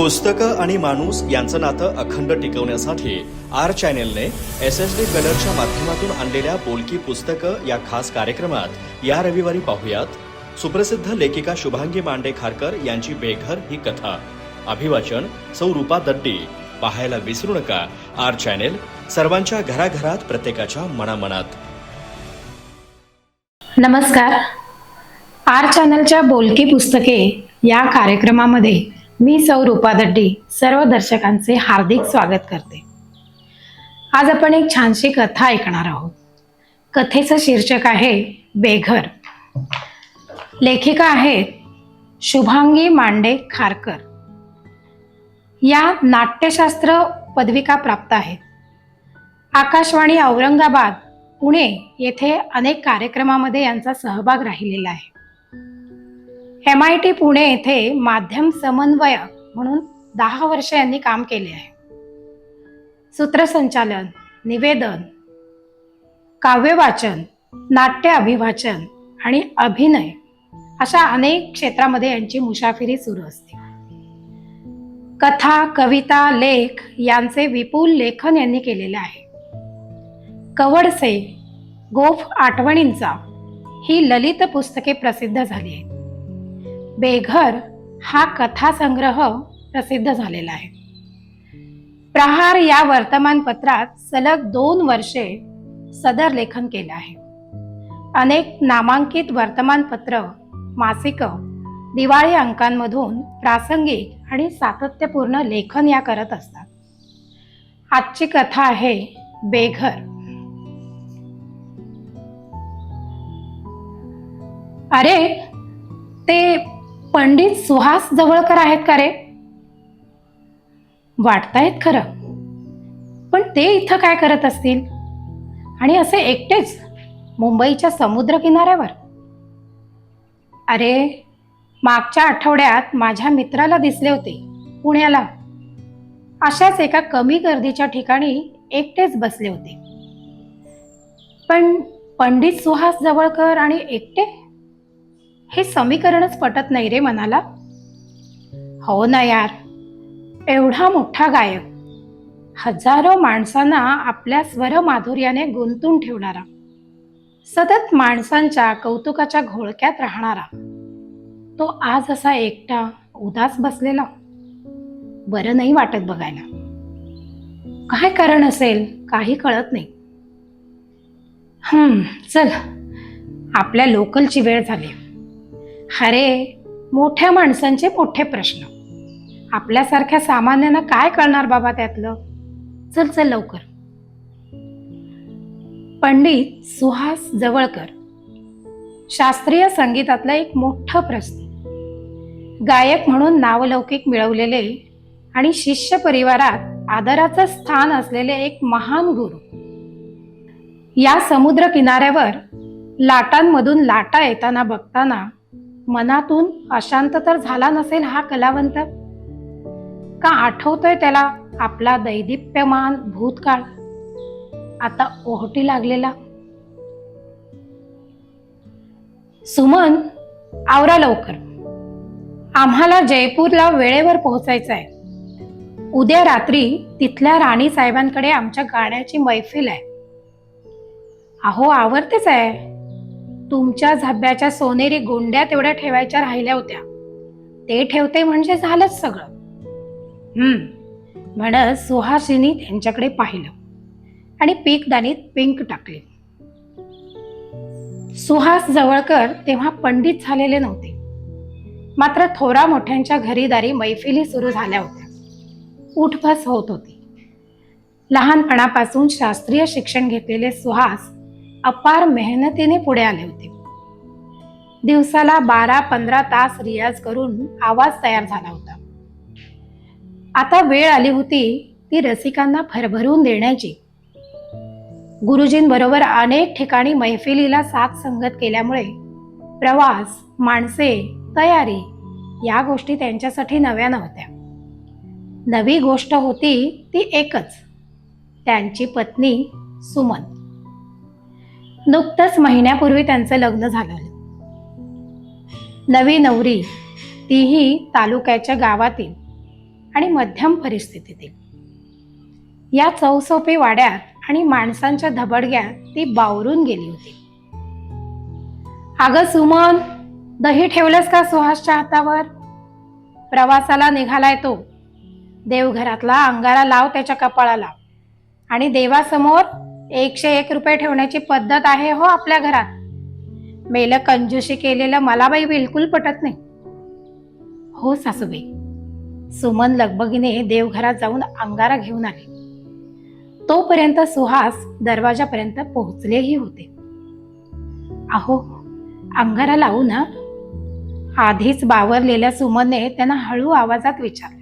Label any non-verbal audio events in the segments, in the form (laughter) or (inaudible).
पुस्तकं आणि माणूस यांचं नातं अखंड टिकवण्यासाठी आर चॅनेलने एस एस डी कलरच्या माध्यमातून आणलेल्या बोलकी पुस्तकं या खास कार्यक्रमात या रविवारी पाहुयात. सुप्रसिद्ध लेखिका शुभांगी मांडे खारकर यांची बेघर ही कथा. अभिवाचन सौ रूपा दड्डी. पाहायला विसरू नका आर चॅनेल. सर्वांच्या घराघरात प्रत्येकाच्या मनामनात. नमस्कार. आर चॅनलच्या बोलकी पुस्तके या कार्यक्रमामध्ये मी सौ रूपा दड्डी सर्व दर्शकांचे हार्दिक स्वागत करते. आज आपण एक छानशी कथा ऐकणार आहोत. कथेचं शीर्षक आहे बेघर. लेखिका आहेत शुभांगी मांडे खारकर. या नाट्यशास्त्र पदविका प्राप्त आहेत. आकाशवाणी औरंगाबाद पुणे येथे अनेक कार्यक्रमामध्ये यांचा सहभाग राहिलेला आहे. एम आय टी पुणे येथे माध्यम समन्वयक म्हणून दहा वर्ष यांनी काम केले आहे. सूत्रसंचालन निवेदन काव्यवाचन नाट्य अभिवाचन आणि अभिनय अशा अनेक क्षेत्रामध्ये यांची मुसाफिरी सुरू असते. कथा कविता लेख यांचे विपुल लेखन यांनी केलेले आहे. कवडसे गोफ आठवणींचा ही ललित पुस्तके प्रसिद्ध झाली आहेत. बेघर हा कथासंग्रह प्रसिद्ध झालेला आहे. प्रहार या वर्तमानपत्रात सलग दोन वर्षे सदर लेखन केलं आहे. अनेक नामांकित वर्तमानपत्र मासिक दिवाळी अंकांमधून प्रासंगिक आणि सातत्यपूर्ण लेखन या करत असतात. आजची कथा आहे बेघर. अरे ते पंडित सुहास जवळकर आहेत का रे? वाटतायत खरं. पण ते इथं काय करत असतील? आणि असे एकटेच मुंबईच्या समुद्र किनाऱ्यावर अरे मागच्या आठवड्यात माझ्या मित्राला दिसले होते पुण्याला. अशाच एका कमी गर्दीच्या ठिकाणी एकटेच बसले होते. पण पंडित सुहास जवळकर आणि एकटे? हे समीकरणच पटत नाही रे मनाला. हो ना यार एवढा मोठा गायक. हजारो माणसांना आपल्या स्वर माधुर्याने गुंतून ठेवणारा. सतत माणसांच्या कौतुकाच्या घोळक्यात राहणारा. तो आज असा एकटा उदास बसलेला. बरं नाही वाटत बघायला. काय कारण असेल काही कळत नाही. हम्म चल. आपल्या लोकलची वेळ झाली. अरे मोठ्या माणसांचे मोठे प्रश्न. आपल्यासारख्या सामान्यांना काय कळणार बाबा त्यातलं? चल चल लवकर. पंडित सुहास जवळकर. शास्त्रीय संगीतातलं एक मोठं प्रश्न. गायक म्हणून नावलौकिक मिळवलेले आणि शिष्य परिवारात आदराचं स्थान असलेले एक महान गुरु. या समुद्र किनाऱ्यावर लाटांमधून लाटा येताना बघताना मनातून अशांत तर झाला नसेल हा कलावंत? का आठवतोय त्याला आपला दैदिप्यमान भूतकाळ? आता ओहटी लागलेला. सुमन आवरा लवकर. आम्हाला जयपूरला वेळेवर पोहोचायचं आहे उद्या रात्री तिथल्या राणी साहेबांकडे आमच्या गाण्याची मैफिल आहे. अहो आवडतेच आहे. तुमच्या झब्याच्या सोनेरी गोंड्या तेवढ्या ठेवायच्या राहिल्या होत्या. ते ठेवते म्हणजे झालंच सगळं. हम्म. म्हणत सुहासिनी त्यांच्याकडे पाहिलं. आणि पीकदानीत पिंक टाकले. सुहास जवळकर तेव्हा पंडित झालेले नव्हते. मात्र थोरा मोठ्यांच्या घरीदारी मैफिली सुरू झाल्या होत्या. उठबस होत होती. लहानपणापासून शास्त्रीय शिक्षण घेतलेले सुहास अपार मेहनतीने पुढे आले होते. दिवसाला बारा पंधरा तास रियाज करून आवाज तयार झाला होता. आता वेळ आली होती ती रसिकांना भरभरून देण्याची. गुरुजींबरोबर अनेक ठिकाणी मैफिलीला साथ संगत केल्यामुळे प्रवास माणसे तयारी या गोष्टी त्यांच्यासाठी नव्या नव्हत्या नवी गोष्ट होती ती एकच त्यांची पत्नी सुमन. नुकतंच महिन्यापूर्वी त्यांचं लग्न झालं. नवी नवरी तीही तालुक्याच्या गावातील आणि मध्यम परिस्थितीतील. या चौसोपी वाड्यात आणि माणसांच्या धबडग्यात ती बावरून गेली होती. अगं सुमन दही ठेवलंस का सुहासच्या हातावर? प्रवासाला निघालाय तो. देवघरातला अंगारा लाव त्याच्या कपाळाला. आणि देवासमोर एकशे एक रुपये ठेवण्याची पद्धत आहे हो आपल्या घरात. मेलं कंजूशी केलेलं मला बाई बिलकुल पटत नाही. हो सासूबाई सुमन लगबगीने देवघरात जाऊन अंगारा घेऊन आले. तोपर्यंत सुहास दरवाजापर्यंत पोहोचलेही होते. अहो अंगारा लावू ना आधीच बावरलेल्या सुमनने त्यांना हळू आवाजात विचारले.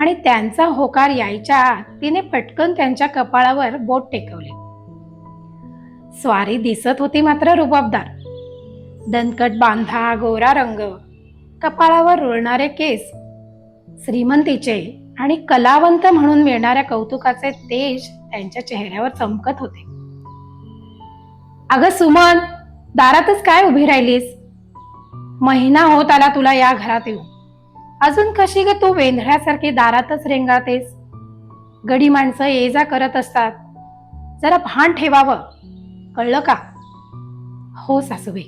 आणि त्यांचा होकार यायच्या आत तिने पटकन त्यांच्या कपाळावर बोट टेकवले. स्वारी दिसत होती मात्र रुबाबदार. दणकट बांधा गोरा रंग कपाळावर रुळणारे केस श्रीमंतीचे आणि कलावंत म्हणून मिळणाऱ्या कौतुकाचे तेज त्यांच्या चेहऱ्यावर चमकत होते. अगं सुमन दारातच काय उभी राहिलीस? महिना होत आला तुला या घरात येऊ अजून कशी ग तू वेंधळ्यासारखी दारातच रेंगाळतेस? गडी माणसं ये जा करत असतात. जरा भान ठेवावं. कळलं का? हो सासूबाई.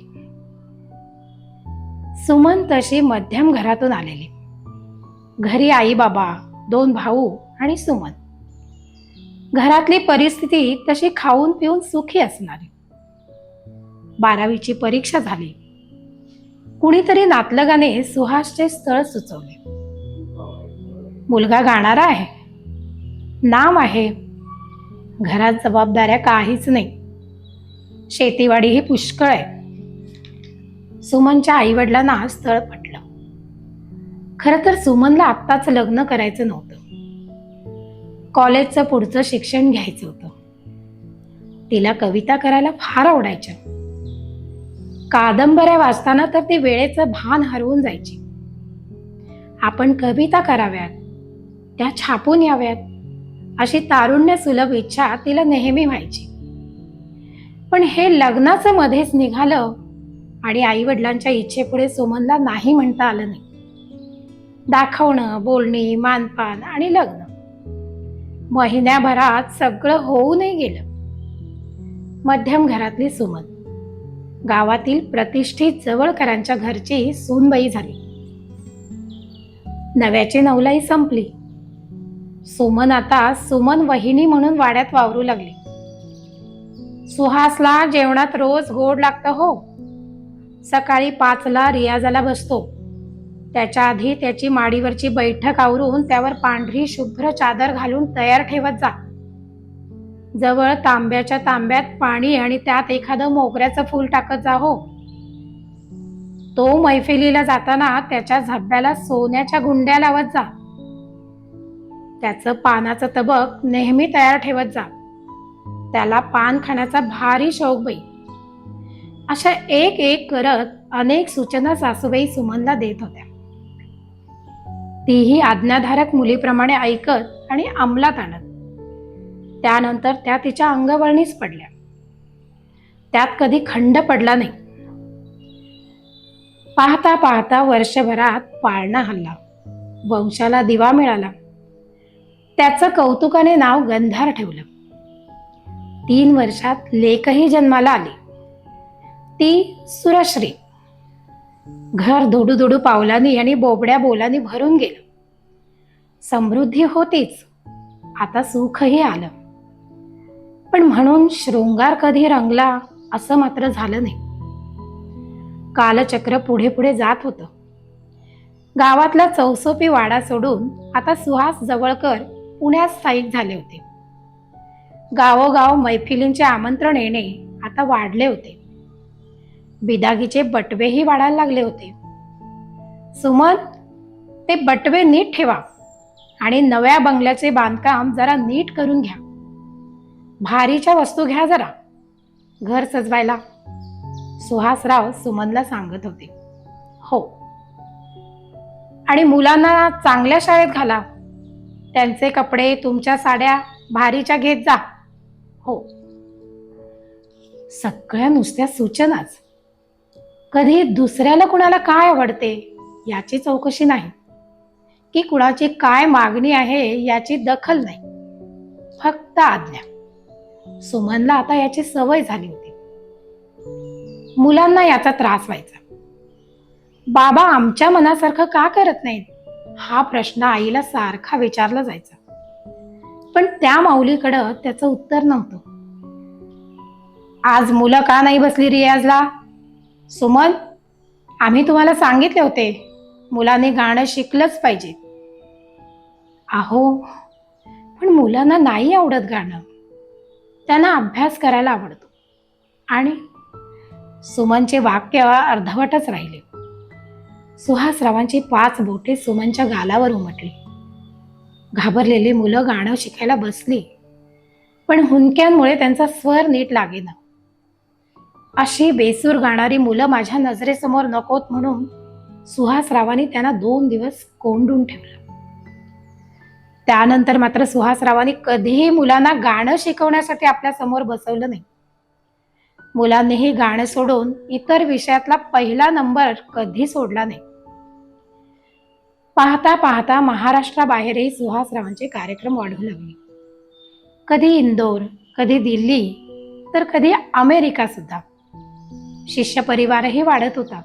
सुमन तशी मध्यम घरातून आलेली. घरी आई बाबा दोन भाऊ आणि सुमन. घरातली परिस्थिती तशी खाऊन पिऊन सुखी असणारी. बारावीची परीक्षा झाली. कुणीतरी नातलगाने सुहासचे स्थळ सुचवले. मुलगा गाणारा आहे. नाम आहे. घरात जबाबदाऱ्या काहीच नाही. शेतीवाडी ही पुष्कळ आहे. सुमनच्या आईवडिलांना स्थळ पटलं. खरं तर सुमनला आत्ताच लग्न करायचं नव्हतं. कॉलेजचं पुढचं शिक्षण घ्यायचं होतं. तिला कविता करायला फार आवडायच्या. कादंबऱ्या वाचताना तर ती वेळेचं भान हरवून जायची. आपण कविता कराव्यात त्या छापून याव्यात अशी तारुण्य सुलभ इच्छा तिला नेहमी व्हायची. पण हे लग्नाचं मध्येच निघालं आणि आई वडिलांच्या इच्छेपुढे सुमनला नाही म्हणता आलं नाही. दाखवणं बोलणी मानपान आणि लग्न. महिन्याभरात सगळं होऊनही गेलं. मध्यम घरातली सुमन. गावातील प्रतिष्ठित जवळकरांच्या घरची सूनबाई झाली. नव्याची नवलाई संपली. सुमन आता सुमन वहिनी म्हणून वाड्यात वावरू लागली. सुहासला जेवणात रोज गोड लागतं हो. सकाळी पाचला रियाजाला बसतो. त्याच्या आधी त्याची माडीवरची बैठक आवरून त्यावर पांढरी शुभ्र चादर घालून तयार ठेवत जा. जवळ तांब्याच्या तांब्यात पाणी आणि त्यात एखादं मोगऱ्याचं फूल टाकत जा हो. तो मैफिलीला जाताना त्याच्या झब्याला सोन्याच्या गुंड्या लावत जा. त्याचं पानाचं तबक नेहमी तयार ठेवत जा. त्याला पान खाण्याचा भारी शौक बाई. अशा एक एक करत अनेक सूचना सासूबाई सुमनला देत होत्या. तीही आज्ञाधारक मुलीप्रमाणे ऐकत आणि अंमलात आणत. त्यानंतर त्या तिच्या अंगवळणीच पडल्या. त्यात कधी खंड पडला नाही. पाहता पाहता वर्षभरात पाळणा हल्ला. वंशाला दिवा मिळाला. त्याचं कौतुकाने नाव गंधार ठेवलं. तीन वर्षात लेखही जन्माला आली. ती सुरश्री. घर धोडू धोडू पावलांनी आणि बोबड्या बोलांनी भरून गेलं. समृद्धी होतीच. आता सुखही आलं. पण म्हणून शृंगार कधी रंगला असं मात्र झालं नाही. कालचक्र पुढे पुढे जात होतं. गावातला चौसोपी वाडा सोडून आता सुहास जवळकर पुण्यात स्थायिक झाले होते. गावोगाव मैफिलींचे आमंत्रण येणे आता वाढले होते. बिदागीचे बटवेही वाढायला लागले होते. सुमन ते बटवे नीट ठेवा आणि नव्या बंगल्याचे बांधकाम जरा नीट करून घ्या. भारीच्या वस्तू घ्या जरा. घर सजवायला. सुहासराव सुमनला सांगत होते. हो. आणि मुलांना चांगल्या शाळेत घाला. त्यांचे कपडे तुमच्या साड्या भारीच्या घेत जा. हो. सगळ्या नुसत्या सूचनाच. कधी दुसऱ्याला कुणाला काय आवडते याची चौकशी नाही. की कुणाची काय मागणी आहे याची दखल नाही. फक्त आज्ञा. सुमनला आता याची सवय झाली होती. मुलांना याचा त्रास व्हायचा. बाबा आमच्या मनासारखं का करत नाहीत? हा प्रश्न आईला सारखा विचारला जायचा. पण त्या माऊलीकडं त्याचं उत्तर नव्हतं. आज मुलं का नाही बसली रियाजला? सुमन आम्ही तुम्हाला सांगितले होते मुलांनी गाणं शिकलंच पाहिजे. अहो पण मुलांना नाही आवडत गाणं. त्यांना अभ्यास करायला आवडतो. आणि सुमनचे वाक्य अर्धवटच राहिले. सुहासरावांची पाच बोटे सुमनच्या गालावर उमटली. घाबरलेली मुलं गाणं शिकायला बसली. पण हुंक्यांमुळे त्यांचा स्वर नीट लागेना. अशी बेसूर गाणारी मुलं माझ्या नजरेसमोर नकोत म्हणून सुहासरावांनी त्यांना दोन दिवस कोंडून ठेवलं. त्यानंतर मात्र सुहासरावांनी कधीही मुलांना गाणं शिकवण्यासाठी आपल्यासमोर बसवलं नाही. मुलांनीही गाणं सोडून इतर विषयातला पहिला नंबर कधी सोडला नाही. पाहता पाहता महाराष्ट्राबाहेरही सुहासरावांचे कार्यक्रम वाढू लागले. कधी इंदोर कधी दिल्ली तर कधी अमेरिका सुद्धा. शिष्य परिवारही वाढत होता.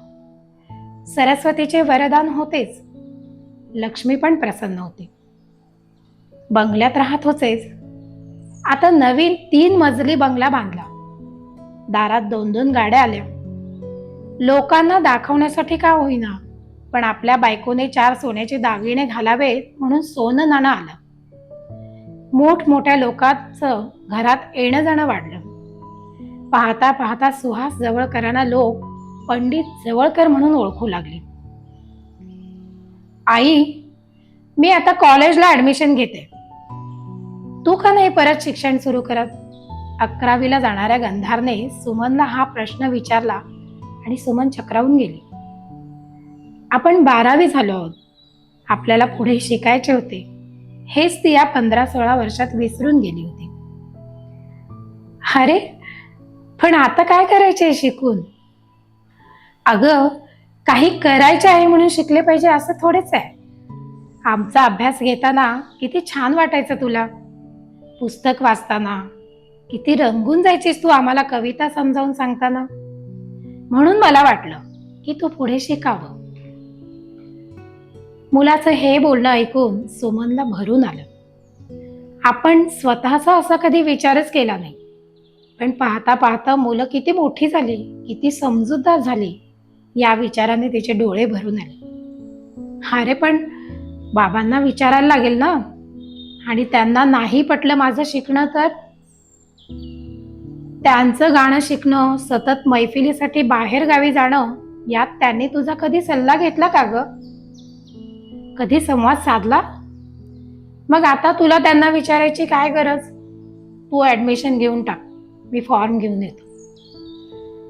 सरस्वतीचे वरदान होतेच. लक्ष्मी पण प्रसन्न होती. बंगल्यात राहत होतेच. आता नवीन तीन मजली बंगला बांधला. दारात दोन दोन गाड्या आल्या. लोकांना दाखवण्यासाठी का होईना पण आपल्या बायकोने चार सोन्याचे दागिने घालावेत म्हणून सोनं नाणं आलं. मोठमोठ्या लोकांचं घरात येणं जाणं वाढलं. पाहता पाहता सुहास जवळकरांना लोक पंडित जवळकर म्हणून ओळखू लागले. आई मी आता कॉलेजला ऍडमिशन घेते. तू का नाही परत शिक्षण सुरू करत? अकरावीला जाणाऱ्या गंधारने सुमनला हा प्रश्न विचारला आणि सुमन चक्रावून गेली. आपण बारावी झालो आहोत. आपल्याला पुढे शिकायचे होते. हेच ती या पंधरा सोळा वर्षात विसरून गेली होती. अरे पण आता काय करायचे शिकून? अगं काही करायचे आहे म्हणून शिकले पाहिजे असं थोडेच आहे. आमचा अभ्यास घेताना किती छान वाटायचं तुला. पुस्तक वाचताना? किती रंगून जायचीस तू आम्हाला कविता समजावून सांगताना? म्हणून मला वाटलं की तू पुढे शिकावं मुलाचं हे बोलणं ऐकून सुमनला भरून आलं. आपण स्वतःचा असा कधी विचारच केला नाही. पण पाहता पाहता मुलं किती मोठी झाली किती समजूतदार झाली या विचाराने तिचे डोळे भरून आले. अरे पण बाबांना विचारायला लागेल ना? आणि त्यांना नाही पटलं माझं शिकणं तर? त्यांचं गाणं शिकणं सतत मैफिलीसाठी बाहेर गावी जाणं यात त्यांनी तुझा कधी सल्ला घेतला का ग? कधी संवाद साधला? मग आता तुला त्यांना विचारायची काय गरज? तू ऍडमिशन घेऊन टाक. मी फॉर्म घेऊन येतो.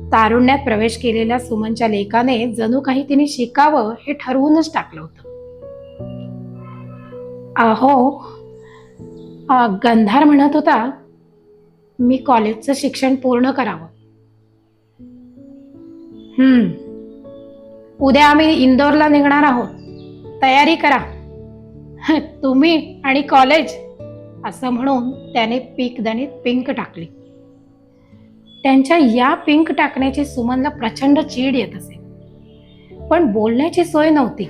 तारुण्यात प्रवेश केलेल्या सुमनच्या लेखाने जणू काही तिने शिकावं हे ठरवूनच टाकलं होतं. अहो गंधार म्हणत होता मी कॉलेजचं शिक्षण पूर्ण करावं. हम्म. उद्या आम्ही इंदोरला निघणार आहोत. तयारी करा. (laughs) तुम्ही आणि कॉलेज असं म्हणून त्याने पीकदणीत पिंक टाकली. त्यांच्या या पिंक टाकण्याची सुमनला प्रचंड चीड येत असे. पण बोलण्याची सोय नव्हती.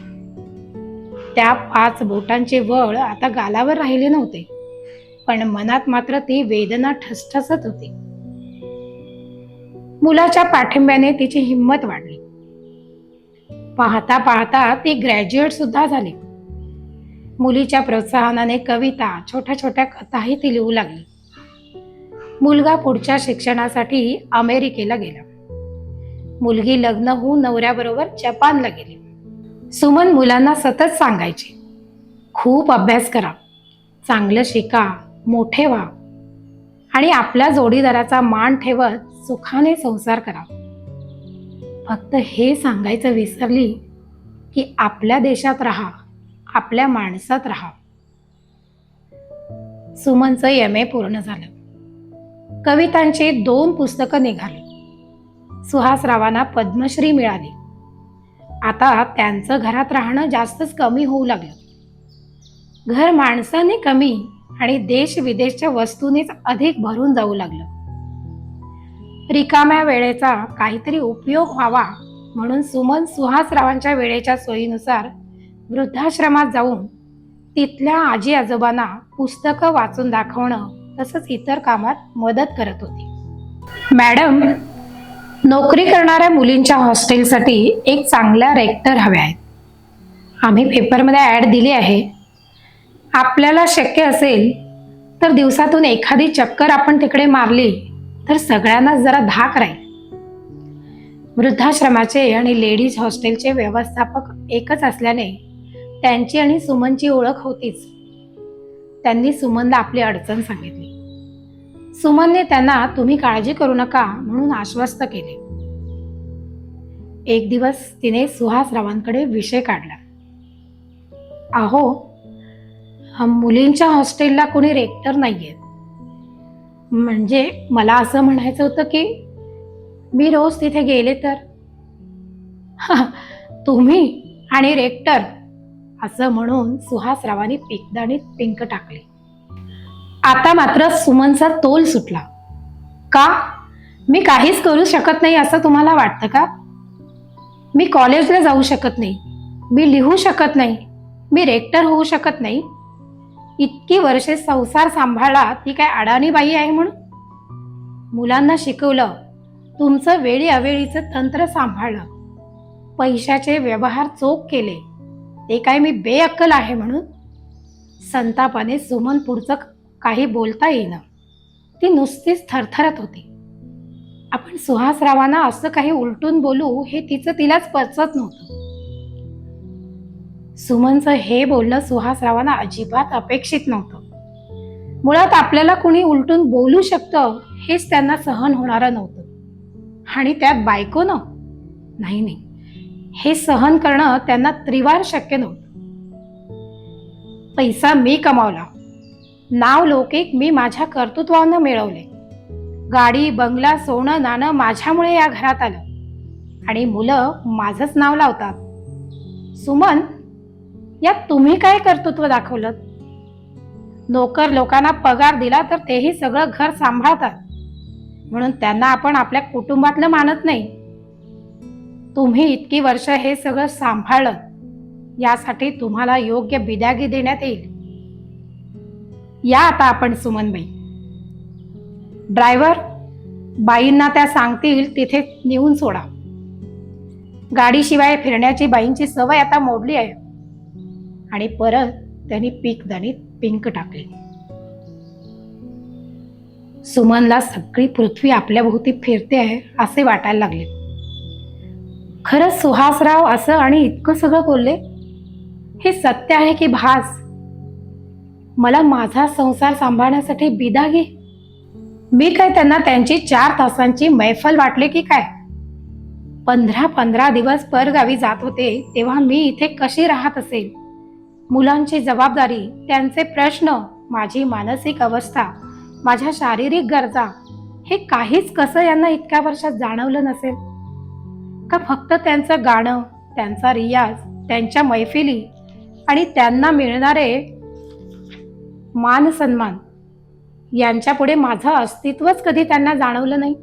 त्या पाच बोटांचे वळ आता गालावर राहिले नव्हते. पण मनात मात्र ती वेदना ठसठसत होती. मुलाच्या पाठिंब्याने तिची हिंमत वाढली. पाहता पाहता ती ग्रॅज्युएट सुद्धा झाली. मुलीच्या प्रोत्साहनाने कविता छोट्या छोट्या कथाही ती लिहू लागली. मुलगा पुढच्या शिक्षणासाठी अमेरिकेला गेला. मुलगी लग्न होऊन नवऱ्याबरोबर जपानला गेली. सुमन मुलांना सतत सांगायची खूप अभ्यास करा चांगलं शिका मोठे व्हा आणि आपल्या जोडीदाराचा मान ठेवत सुखाने संसार करा फक्त हे सांगायचं विसरली की आपल्या देशात राहा आपल्या माणसात राहा. सुमनचं एम ए पूर्ण झालं. कवितांची दोन पुस्तकं निघाली. सुहासरावांना पद्मश्री मिळाली. आता त्यांचं घरात राहणं जास्तच कमी होऊ लागलं. घर माणसाने कमी आणि देश विदेशच्या वस्तूंनीच अधिक भरून जाऊ लागलं. रिकाम्या वेळेचा काहीतरी उपयोग व्हावा म्हणून सुमन सुहासरावांच्या वेळेच्या सोयीनुसार वृद्धाश्रमात जाऊन तिथल्या आजी आजोबांना पुस्तकं वाचून दाखवणं तसंच इतर कामात मदत करत होती. मॅडम नोकरी करणाऱ्या मुलींच्या हॉस्टेलसाठी एक चांगल्या रेक्टर हव्या आहेत. आम्ही पेपरमध्ये ॲड दिली आहे. आपल्याला शक्य असेल तर दिवसातून एखादी चक्कर आपण तिकडे मारली तर सगळ्यांना जरा धाक राहील. वृद्धाश्रमाचे आणि लेडीज हॉस्टेलचे व्यवस्थापक एकच असल्याने त्यांची आणि सुमनची ओळख होतीच. त्यांनी सुमनला आपली अडचण सांगितली. सुमनने त्यांना तुम्ही काळजी करू नका म्हणून आश्वस्त केले. एक दिवस तिने सुहासरावांकडे विषय काढला. अहो मुलींच्या हॉस्टेलला कोणी रेक्टर नाही आहेत म्हणजे मला असं म्हणायचं होतं की मी रोज तिथे गेले तर? तुम्ही आणि रेक्टर असं म्हणून सुहासरावांनी पिकदाणीत पिंक टाकले. आता मात्र सुमनचा तोल सुटला. का? मी काहीच करू शकत नाही असं तुम्हाला वाटतं का? मी कॉलेजला जाऊ शकत नाही. मी लिहू शकत नाही. मी रेक्टर होऊ शकत नाही. इतकी वर्षे संसार सांभाळला ती काय अडाणी बाई आहे म्हणून? मुलांना शिकवलं तुमचं वेळी अवेळीचं तंत्र सांभाळलं पैशाचे व्यवहार चोख केले ते काय मी बेअक्कल आहे म्हणून? संतापाने सुमन पुढचं काही बोलता येईना. ती नुसतीच थरथरत होती. आपण सुहासरावांना असं काही उलटून बोलू हे तिचं तिलाच पचत नव्हतं. सुमनचं हे बोलणं सुहासरावांना अजिबात अपेक्षित नव्हतं. मुळात आपल्याला कुणी उलटून बोलू शकतं हेच त्यांना सहन होणारं नव्हतं. आणि त्यात बायको ना? नाही नाही. हे सहन करणं त्यांना त्रिवार शक्य नव्हतं. पैसा मी कमावला. नाव लौकिक मी माझ्या कर्तृत्वानं मिळवले. गाडी बंगला सोनं नाणं माझ्यामुळे या घरात आलं. आणि मुलं माझंच नाव लावतात. सुमन यात तुम्ही काय कर्तृत्व दाखवलं? नोकर लोकांना पगार दिला तर तेही सगळं घर सांभाळतात. म्हणून त्यांना आपण आपल्या कुटुंबातलं मानत नाही. तुम्ही इतकी वर्ष हे सगळं सांभाळलं. यासाठी तुम्हाला योग्य बिदागी देण्यात येईल. या आता आपण सुमनबाई. ड्रायव्हर बाईंना त्या सांगतील तिथे नेऊन सोडा. गाडीशिवाय फिरण्याची बाईंची सवय आता मोडली आहे. आणि परत त्यांनी पीक दाणीत पिंक टाकले. सुमनला सगळी पृथ्वी आपल्या भोवती फिरते आहे असे वाटायला लागले. खरंच सुहासराव असं आणि इतकं सगळं बोलले? हे सत्य आहे की भास? मला माझा संसार सांभाळण्यासाठी बिदा घे. मी काय त्यांना त्यांची चार तासांची मैफल वाटले की काय? पंधरा पंधरा दिवस परगावी जात होते तेव्हा मी इथे कशी राहत असेल? मुलांची जबाबदारी त्यांचे प्रश्न माझी मानसिक अवस्था माझ्या शारीरिक गरजा हे काहीच कसं यांना इतक्या वर्षात जाणवलं नसेल? का फक्त त्यांचं गाणं त्यांचा रियाज त्यांच्या मैफिली आणि त्यांना मिळणारे मान सन्मान यांच्यापुढे माझं अस्तित्वच कधी त्यांना जाणवलं नाही?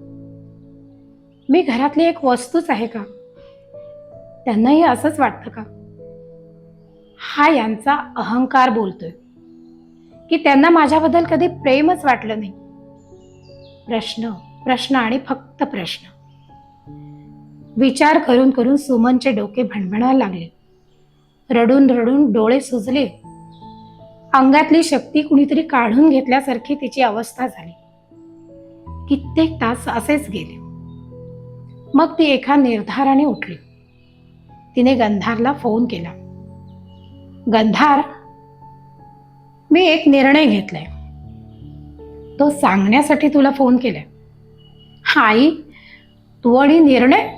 मी घरातली एक वस्तूच आहे का? त्यांनाही असंच वाटतं का? हा यांचा अहंकार बोलतोय. की त्यांना माझ्याबद्दल कधी प्रेमच वाटलं नाही. प्रश्न प्रश्न आणि फक्त प्रश्न. विचार करून करून सुमनचे डोके भणभणायला लागले. रडून रडून डोळे सुजले. अंगातली शक्ती कुणीतरी काढून घेतल्यासारखी तिची अवस्था झाली. कित्येक तास असेच गेले. मग ती एका निर्धाराने उठली. तिने गंधारला फोन केला. गंधार मी एक निर्णय घेतलाय. तो सांगण्यासाठी तुला फोन केलाय. आई तू आणि निर्णय?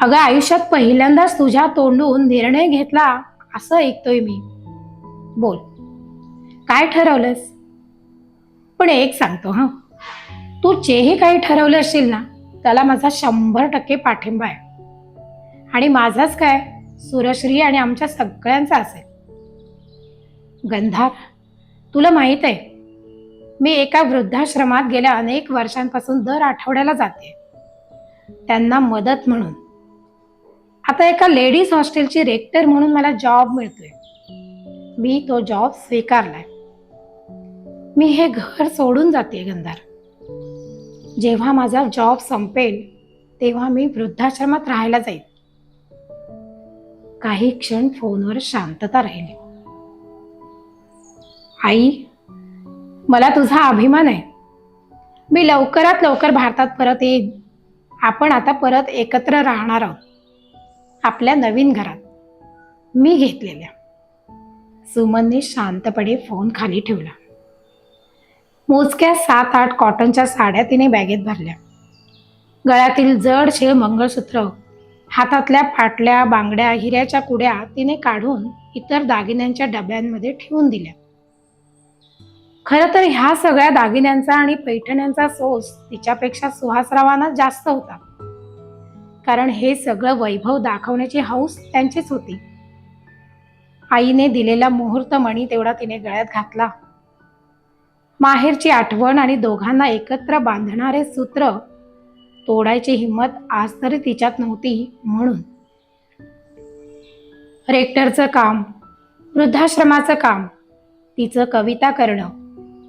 अगं आयुष्यात पहिल्यांदाच तुझ्या तोंडून निर्णय घेतला असं ऐकतोय मी. बोल. काय ठरवलंस? पण एक सांगतो हा. तू जेही काही ठरवलं असशील ना त्याला माझा शंभर टक्के पाठिंबा आहे. आणि माझाच काय? सुरश्री आणि आमच्या सगळ्यांचा असेल. गंधार तुला माहीत आहे मी एका वृद्धाश्रमात गेल्या अनेक वर्षांपासून दर आठवड्याला जाते. त्यांना मदत म्हणून. आता एका लेडीज हॉस्टेलची रेक्टर म्हणून मला जॉब मिळतोय. मी तो जॉब स्वीकारलाय. मी हे घर सोडून जाते गंधार. जेव्हा माझा जॉब संपेल तेव्हा मी वृद्धाश्रमात राहायला जाईल काही क्षण फोनवर शांतता राहिली. आई मला तुझा अभिमान आहे. मी लवकरात लवकर भारतात परत येईन. आपण आता परत एकत्र राहणार आहोत. आपल्या नवीन घरात. मी घेतलेल्या. सुमनने शांतपणे फोन खाली ठेवला. मोजक्या सात आठ कॉटनच्या साड्या तिने बॅगेत भरल्या. गळ्यातील जड शेळ मंगळसूत्र हातातल्या फाटल्या बांगड्या हिऱ्याच्या कुड्या तिने काढून इतर दागिन्यांच्या डब्यांमध्ये ठेवून दिल्या. खरं तर ह्या सगळ्या दागिन्यांचा आणि पैठण्यांचा सोस तिच्यापेक्षा सुहासरावांना जास्त होता. कारण हे सगळं वैभव दाखवण्याची हौस त्यांचीच होती. आईने दिलेला मुहूर्त मणी तेवढा तिने गळ्यात घातला. माहेरची आठवण आणि दोघांना एकत्र बांधणारे सूत्र तोडायची हिंमत आज तरी तिच्यात नव्हती म्हणून. रेक्टरचं काम वृद्धाश्रमाचं काम तिचं कविता करणं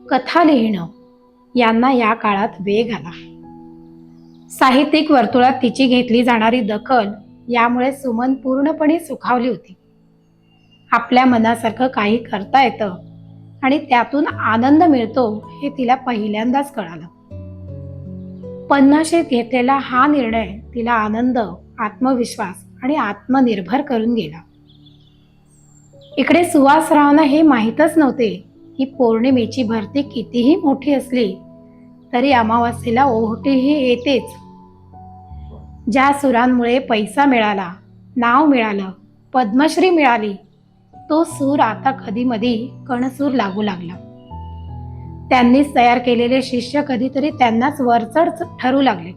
कथा लिहिणं यांना या काळात वेग आला. साहित्यिक वर्तुळात तिची घेतली जाणारी दखल यामुळे सुमन पूर्णपणे सुखावली होती. आपल्या मनासारखं काही करता येतं आणि त्यातून आनंद मिळतो हे तिला पहिल्यांदाच कळालं. पन्नाशेत घेतलेला हा निर्णय तिला आनंद आत्मविश्वास आणि आत्मनिर्भर करून गेला. इकडे सुवासरावांना हे माहीतच नव्हते की पौर्णिमेची भरती कितीही मोठी असली तरी अमावास्येला ओहोटीही येतेच. ज्या सुरांमुळे पैसा मिळाला नाव मिळालं पद्मश्री मिळाली तो सूर आता कधीमधी कणसूर लागू लागला. त्यांनीच तयार केलेले शिष्य कधीतरी त्यांनाच वरचढ ठरू लागले.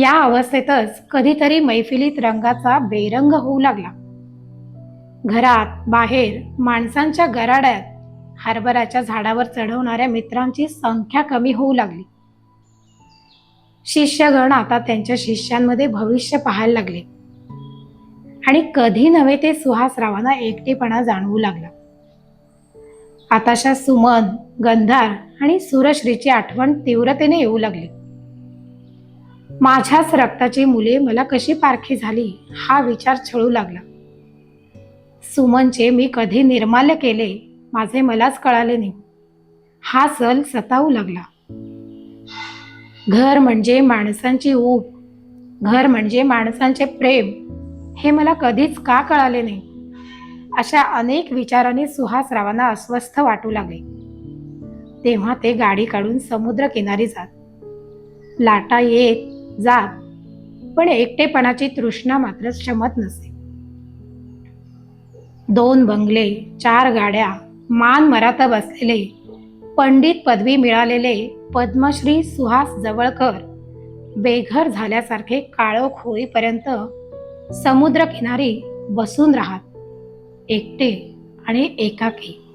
या अवस्थेतच कधीतरी मैफिलीत रंगाचा बेरंग होऊ लागला. घरात बाहेर माणसांच्या गराड्यात हरभराच्या झाडावर चढवणाऱ्या मित्रांची संख्या कमी होऊ लागली. शिष्यगण आता त्यांच्या शिष्यांमध्ये भविष्य पाहायला लागले. आणि कधी नव्हे ते सुहासरावांना एकटेपणा जाणवू लागला. आताशा सुमन गंधार आणि सुरश्रीची आठवण तीव्रतेने येऊ लागली. माझ्याच रक्ताची मुले मला कशी पारखी झाली हा विचार छळू लागला. सुमनचे मी कधी निर्माल्य केले माझे मलाच कळाले नाही. हा सल सतावू लागला. घर म्हणजे माणसांची ऊब घर म्हणजे माणसांचे प्रेम हे मला कधीच का कळाले नाही. अशा अनेक विचारांनी सुहासरावांना अस्वस्थ वाटू लागले. तेव्हा ते गाडी काढून समुद्र किनारी जात. लाटा येत जात पण एकटेपणाची तृष्णा मात्र शमत नसे. दोन बंगले चार गाड्या मान मरात बसलेले पंडित पदवी मिळालेले पद्मश्री सुहास जवळकर बेघर झाल्यासारखे काळोख होईपर्यंत समुद्रकिनारी बसून राहत. एकटे आणि एकाकी.